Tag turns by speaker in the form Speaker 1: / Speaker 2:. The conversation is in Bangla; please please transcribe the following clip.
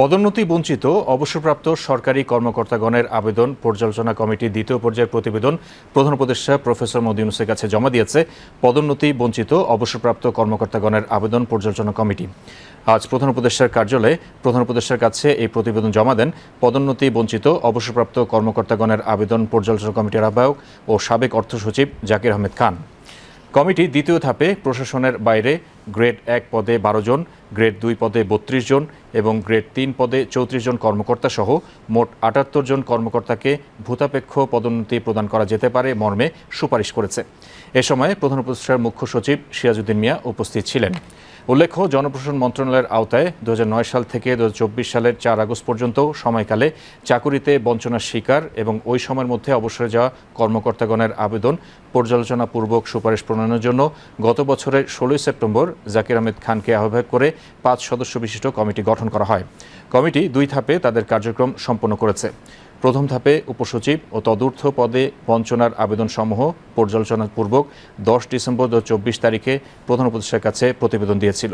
Speaker 1: পদোন্নতি বঞ্চিত অবসরপ্রাপ্ত সরকারি কর্মকর্তাগণের আবেদন পর্যালোচনা কমিটি দ্বিতীয় পর্যায়ের প্রতিবেদন প্রধান উপদেষ্টা প্রফেসর মোদী ইউনুসের কাছে জমা দিয়েছে। পদোন্নতি বঞ্চিত অবসরপ্রাপ্ত কর্মকর্তাগণের আবেদন পর্যালোচনা কমিটি। আজ প্রধান উপদেষ্টার কার্যালয়ে প্রধান উপদেষ্টার কাছে এই প্রতিবেদন জমা দেন। পদোন্নতি বঞ্চিত অবসরপ্রাপ্ত কর্মকর্তাগণের আবেদন পর্যালোচনা কমিটির আহ্বায়ক ও সাবেক অর্থ সচিব জাকির আহমেদ খান। কমিটি দ্বিতীয় ধাপে প্রশাসনের বাইরে গ্রেড এক পদে বারো জন, গ্রেড দুই পদে বত্রিশ জন এবং গ্রেড তিন পদে চৌত্রিশ জন কর্মকর্তা সহ মোট আটাত্তর জন কর্মকর্তাকে ভূতাপেক্ষ পদোন্নতি প্রদান করা যেতে পারে মর্মে সুপারিশ করেছে। এ সময় প্রধান উপদেষ্টার মুখ্য সচিব সিরাজউদ্দিন মিয়া উপস্থিত ছিলেন। উল্লেখ্য, জনপ্রশাসন মন্ত্রণালয়ের আওতায় দু হাজার নয় সাল থেকে দু হাজার চব্বিশ সালের চার আগস্ট পর্যন্ত সময়কালে চাকুরিতে বঞ্চনার শিকার এবং ওই সময়ের মধ্যে অবসরে যাওয়া কর্মকর্তাগণের আবেদন পর্যালোচনাপূর্বক সুপারিশ প্রণয়নের জন্য গত বছরের ষোলোই সেপ্টেম্বর জাকির আহমেদ খানকে আহ্বায়ক করে পাঁচ সদস্য বিশিষ্ট কমিটি গঠন করা হয়। কমিটি দুই ধাপে তাদের কার্যক্রম সম্পন্ন করেছে। প্রথম ধাপে উপসচিব ও তদূর্থ পদে বঞ্চনার আবেদনসমূহ পর্যালোচনাপূর্বক দশ ডিসেম্বর দু তারিখে প্রধান উপদেষ্টার কাছে প্রতিবেদন দিয়েছিল।